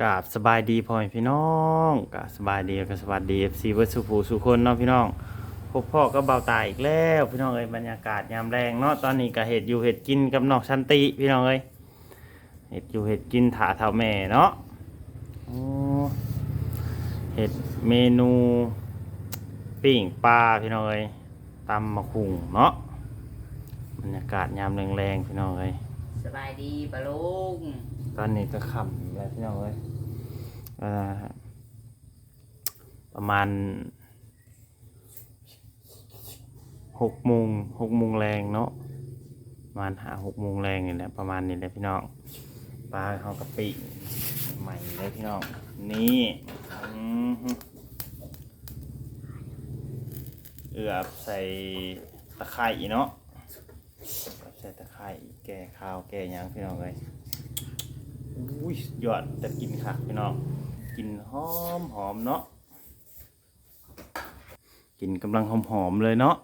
กราบสบายดีพ่อแม่พี่น้องกราบสบายดีแล้วก็สวัสดี FC เวิร์ดสุภูสุคนเนาะพี่น้องพบพ่อก็เบาตายอีกแล้วพี่น้องเอ้ยบรรยากาศยามแรงเนาะตอนนี้ก็เห็ดอยู่เห็ดกินกับนอกชันติพี่น้องเอ้ยเห็ดอยู่เห็ดกินถาเท่าแม่เนาะโอ้เห็ดเมนูปิ้งปลาพี่น้องเอ้ยตำมะคุงเนาะบรรยากาศยามแรงๆพี่น้องเอ้ยสบายดีปะลุง ตอนนี้ก็ค่ำแล้วพี่น้องเอ้ยประมาณหกโมงหกโมงแรงเนาะประมาณหาหกโมงแรงนี่แหละประมาณนี้แหละพี่น้องปลาเขากะปิใหม่เลยพี่น้องนี่เอือบใส่ตะไคร่เนาะใส่ตะไคร่แก่ข้าวแก่ยังพี่น้องเลย อุ้ยยอดแต่กินค่ะพี่น้องกินหอมหอมเนาะกินกำลังหอมหอมเลยเนาะ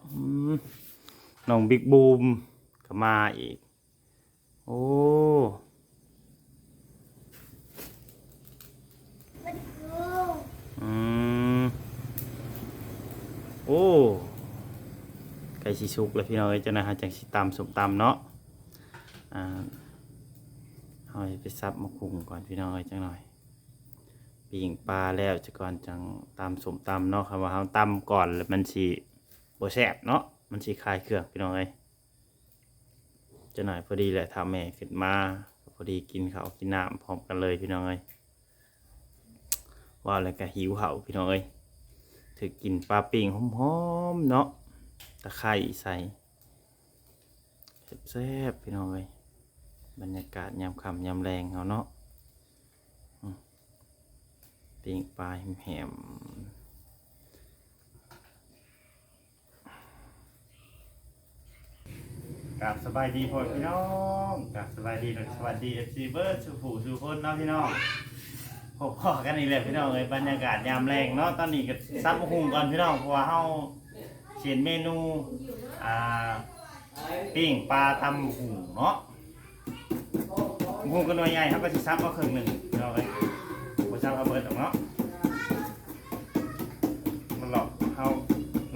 น้องบิ๊กบูมก็มาอีก โอ้อืมโอ้ไก่ชิชุกเลยพี่น้องเอ้ยเจ้านะฮะจังสิตำสมตำเนาะอ่า เอาไปซับมะคุงก่อนพี่น้องเอ้ยจังหน่อยปิ่งปลาแล้วจะก่อนจังตำสมตำเนาะคำว่าเฮาตำก่อนแล้วมันสิบ่แซ่บเนาะมันสิคลายเครื่องพี่น้องเอ้ยจะหน่อยพอดีแหละทำแม่ขึ้นมาพอดีกินข้าวกินน้ำพร้อมกันเลยพี่น้องเอ้ยว่าแล้วก็หิวเห่าพี่น้องเอ้ยถือกินปลาปิงหอมๆเนาะตะไคร้ใส่แซ่บๆพี่น้องเอ้ย บรรยากาศยามค่ำยามแรงเอาเนาะอืมปิ้งปลาแหมกราบสบายดีพ่อพี่น้องกราบสบายดีและสวัสดีเอฟซีเบิร์ดสุผูสุคนเนาะพี่น้องพบพ่อกันอีกแล้วพี่น้องเลยบรรยากาศยามแรงเนาะตอนนี้ก็ซับมะฮุงก่อนพี่น้องเพราะว่าเฮาเขียนเมนูอ่าปิ้งปลาตำมะฮุงเนาะ งูกันหน่วยใหญ่ครับก็สิซับเอาครึ่งหนึ่งเราเลยบ่ซับเอาเบิดออกเนาะมันหลอกเข้า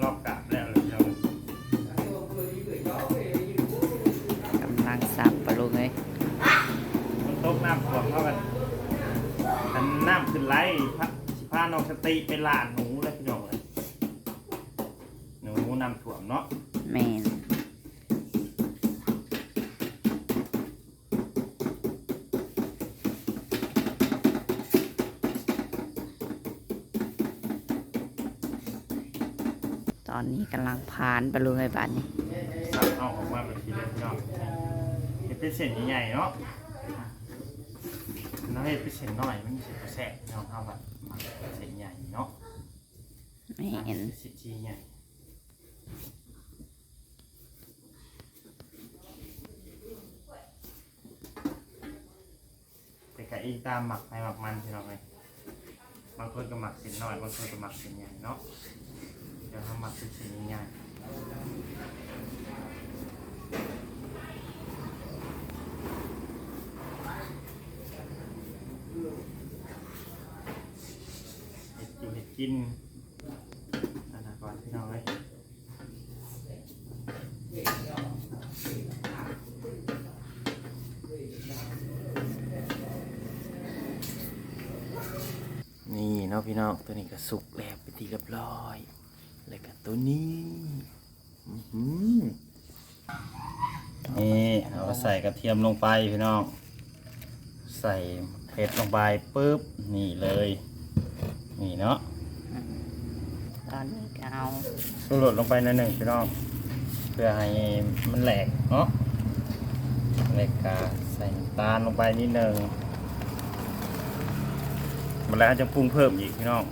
หลอกกลับแล้วเลยเรากำลังสับปะลุงเอ้ยมันตกน้ำท่วมเข้ากันอันน้ำขึ้นไหลพะสิพาน้องสติไปลาดหนูแล้วพี่น้อ อนนี้กำลังผ่านปะลุงเอ้ยบ้านนี้ซับเอาออกมาแบบนี้เลยพี่น้องเห็ดเป็นเส้นใหญ่ๆเนาะน้ำเห็ดเป็นเส้นน้อยมันเส้นแสบพี่น้องเข้าแบบมันเส้นใหญ่เนาะแม่นสิจีใหญ่แต่กะอีตามหมักไปหมักมันพี่น้องเลยบางคนก็หมักเส้นน้อยบางคนก็หมักเส้นใหญ่เนาะเดี๋ยวทำหมักเส้นเส้นใหญ่เห็ดอยู่เห็ดกินอันนั้นก่อนพี่น้องเลยนี่เนาะพี่น้องตัวนี้ก็สุกแล้วเป็นที่เรียบร้อย แล้วก็ตัวนี้อื้อหือนี่เอาใส่กระเทียมลงไปพี่น้อง ใส่เผ็ดลงไปปุ๊บนี่เลย นี่เนาะตอนนี้ก็เอาสูรสลงไปหนิดหนึ่งพี่น้อง เพื่อให้มันแหลกเนาะแหลกกาใส่น้ำตาลลงไปนิดหนึ่งมาแล้วจะปรุงเพิ่มอีกพี่น้อง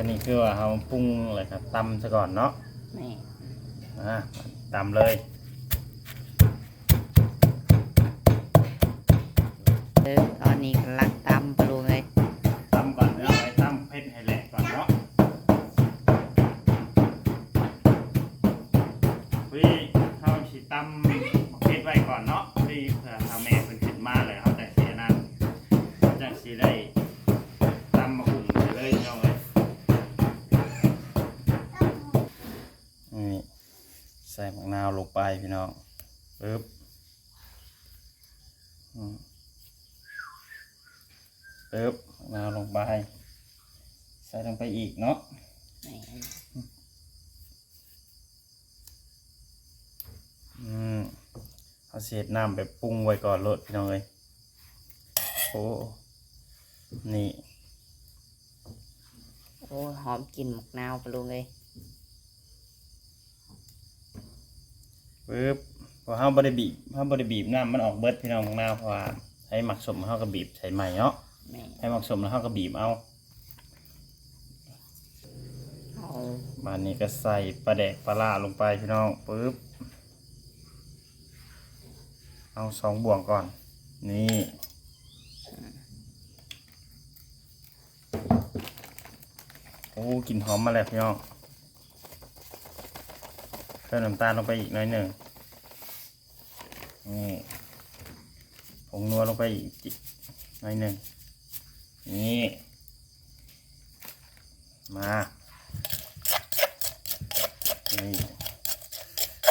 ตัวนี้คือว่าเราปรุงอะไรครับตำซะก่อนเนาะแม่อะตำเลยเออ ส่มะนาวลงไปพี่น้องปึ๊บอืมปึ๊บมะนาวลงไป ใส่ลงไปอีกเนาะอืมเอาเศษน้ำไปปรุงไว้ก่อนโลดพี่น้องเลยโอ้นี่ โอ้หอมกลิ่นหมกนาวไปลุงเลย ปึ๊บพอเฮาบ่ได้บีบเฮาบ่ได้บีบน้ำมันออกเบิดพี่น้องมะนาวเพราะว่าให้หมักสมเฮาก็บีบใส่ใหม่เนาะแม่นให้หมักสมแล้วเฮาก็บีบเอาเอาบานนี้ก็ใส่ปลาแดกปลาล่าลงไปพี่น้องปึ๊บเอาสองบ่วงก่อน นี่โอ้กลิ่นหอมมาแล้วพี่น้อง เพิ่มน้ำตาลลงไปอีกหน้อยหนึ่งนี่ผงนัวลงไปอีกจิหน้อยหนึ่งนี่มานี่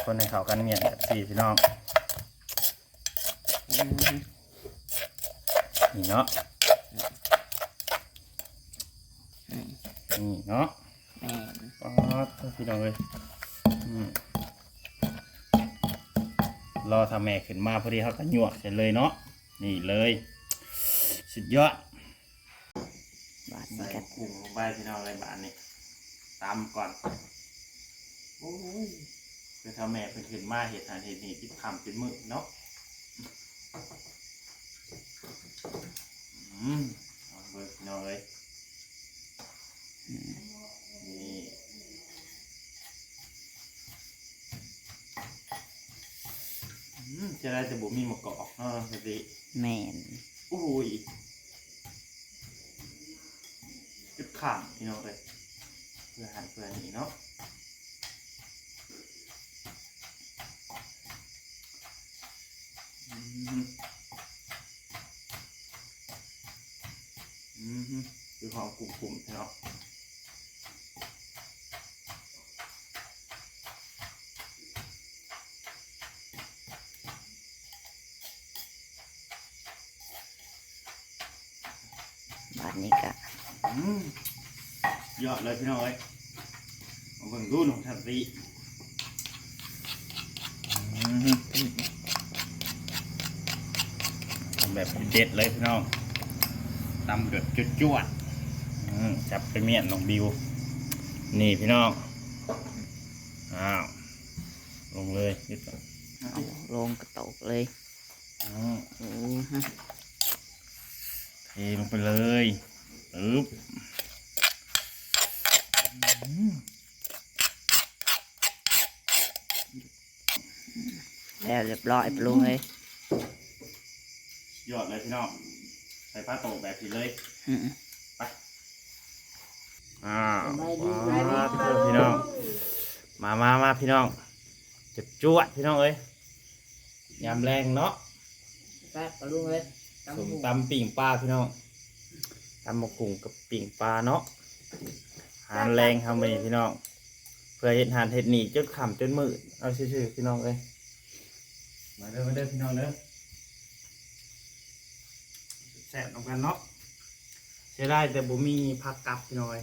คนในเขากันเมียนแบบสี่พี่น้องอืมนี่เนาะอืมนี่เนาะแม่นป๊าดพี่น้องเลยอืม รอทำแม่ขึ้นมาพอดีเขาก็หยวกเสร็จเลยเนาะนี่เลย สุดยอดบาดใส่นี้ก็กุ้งลงไปพี่น้องเลยบานนี้ตามก่อนโอ้ยคือทำแม่เพิ่นขึ้นมาเห็ดหาเห็ดนี่ติดคำติดมือเนาะอืมเอาเบิกพี่น้องเลยนี่อืม จะได้จะบุมีมะกอกเนาะสติแมนโอ้ยจุดข่างพี่น้องเลยเพื่อหันเพื่อหนีเนาะอืมอืมคือความกลุ่มๆเนาะ นี้ก็อืมยอดเลยพี่น้องเอ้ยมาเบิ่งดูหนุ่มทันตีอืมทำแบบเด็ดเลยพี่น้องตำแบบจุดจวดๆอืมจับไปเมียนน้องบิว นี่พี่น้อง อ้าว ลงเลยยึดก่อนเอาลงกระตกเลยอืมโอ้ฮะเท ลงไปเลยปึ๊บอืมแล้วเรียบร้อยปะลุงเลยยอดเลยพี่น้องใส่ผ้าโตกแบบนี้เลยอืมไปอ้าวว้าวพี่น้อง มามามาพี่น้องจุดจวดพี่น้องเอ้ยยามแรงเนาะแป๊บปะลุงเลย สมตำปิ่งปลาพี่น้องตำมะกุ่งกับปิ่งปลาเนาะหารแรงทำไปนี่พี่น้อง เพื่อเห็ดหานเห็ดหนีจนขำจนมืดเอาชื่อๆพี่น้องเอ้ยมาเด้อมาเด้อพี่น้องเด้อแซ่บตรงกันเนาะใช้ได้แต่บ่มีผักกลับพี่น้อย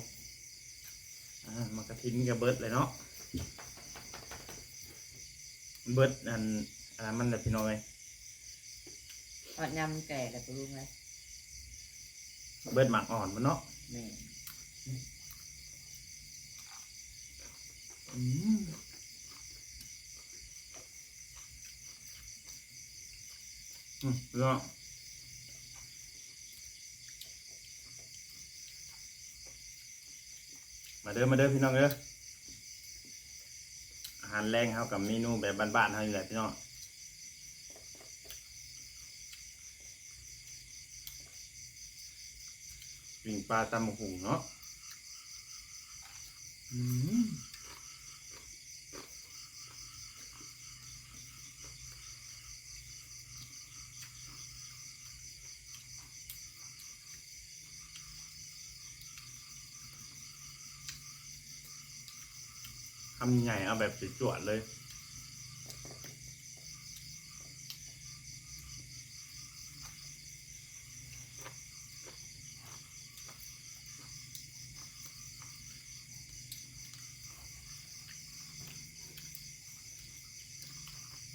อ่ามากระทินกับเบิร์ดเลยเนาะเบิร์ดอันอันนั้นมันแบบพี่น้อย ทอดยำแก่แล้วปะลุงเลยเบิร์ดหมักอ่อนมันเนาะแม่นอืมอืมพี่น้องมาเด้อมาเด้อพี่น้องเด้ออาหารแรงเขากับเมนูแบบบ้านๆเขาอยู่แหละพี่น้อง ปิ่งปลาตำหุงเนาะทำใหญ่เอาแบบสวยๆเลย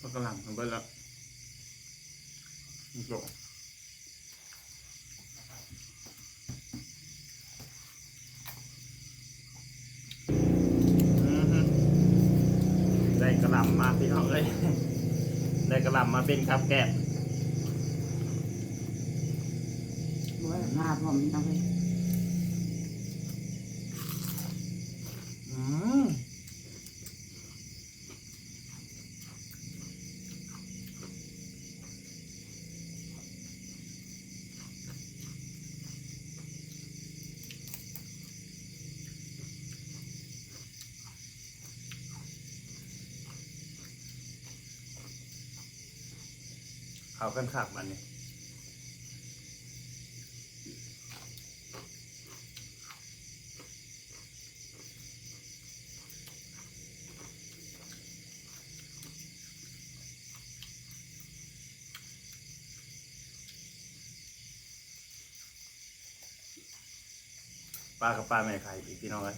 ก็กำลังทำไปแล้วนี่โกได้กระหลำมาพี่น้องเลยได้กระหลำมาเป็นครับแกะบ่มาพร้อมต้ เขากันขักมันนี่ปลากับปลาไม่ไข่อีกพี่น้องเลย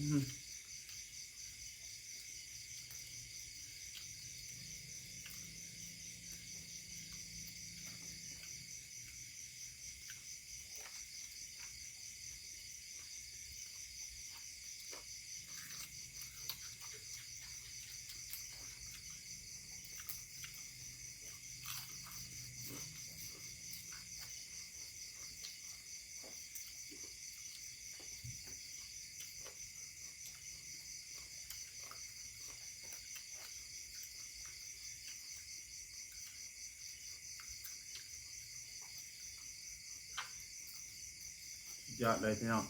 ยอดเลยพี่น้อง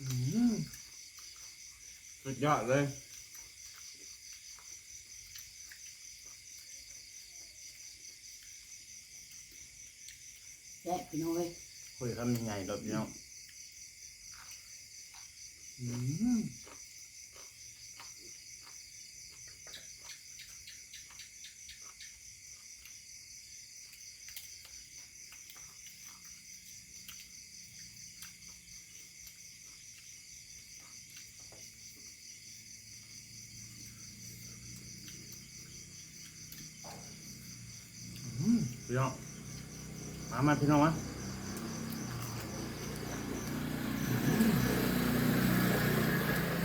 อืม สุดยอดเลยแซ่บพี่น้องเอ้ยคุยคำยังไงรถพี่น้อง อืม พี่น้องมามาพี่น้องมา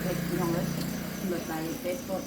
เด็กพี่น้องเลยเบิดไปเป็ดสด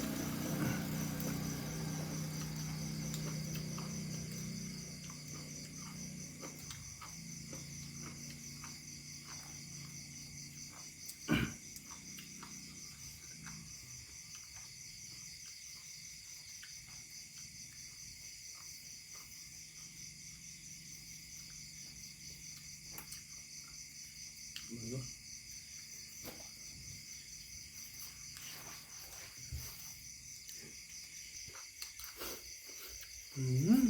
อืม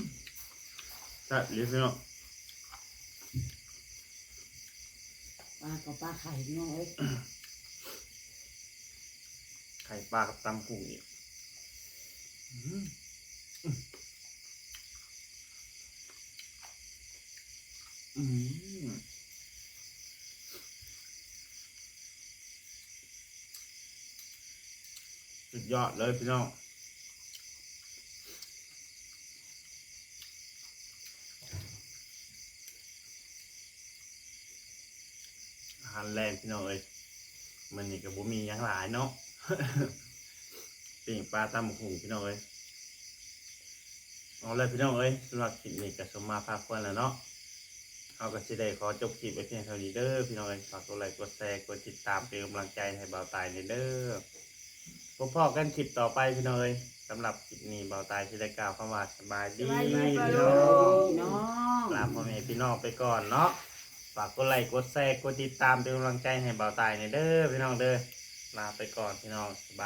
ช่ลิพี่น้องปลากับปลาไข่พี่น้องเอ้ยไข่ปลากับตำกุ้งอีกอืมอืมสุดยอดเลยพี่น้อง หารแรงพี่น้องเอ้ยมันนี่กับบุมีหยังหลายเนาะปิ่งปลาตำบักหุงพี่น้องเอ้ยเอาเลยพี่น้องเอ้ยสำหรับคลิปนี้ก็สมมาพาควรแล้วเนาะเอาก็สิได้ขอจบคลิปไว้เพียงเท่านี้เด้อพี่น้องเอ้ยฝากกดไลค์กดแชร์กดติดตามเป็นกำลังใจให้เบาตายในเด้อพบพ่อกันคลิปต่อไปพี่น้องเอ้ยสำหรับคลิปนี้เบาตายที่ได้กล่าวคำว่าสบายดีสบายดีพี่ปลาน้ลูอกงพี่น้องลาพ่อแม่พี่น้องไปก่อนเนาะ ฝากกดไลค์กดแชร์กดติดตามเป็นกำลังใจให้เบาตายในเด้อพี่น้องเด้อลาไปก่อนพี่น้องสบาย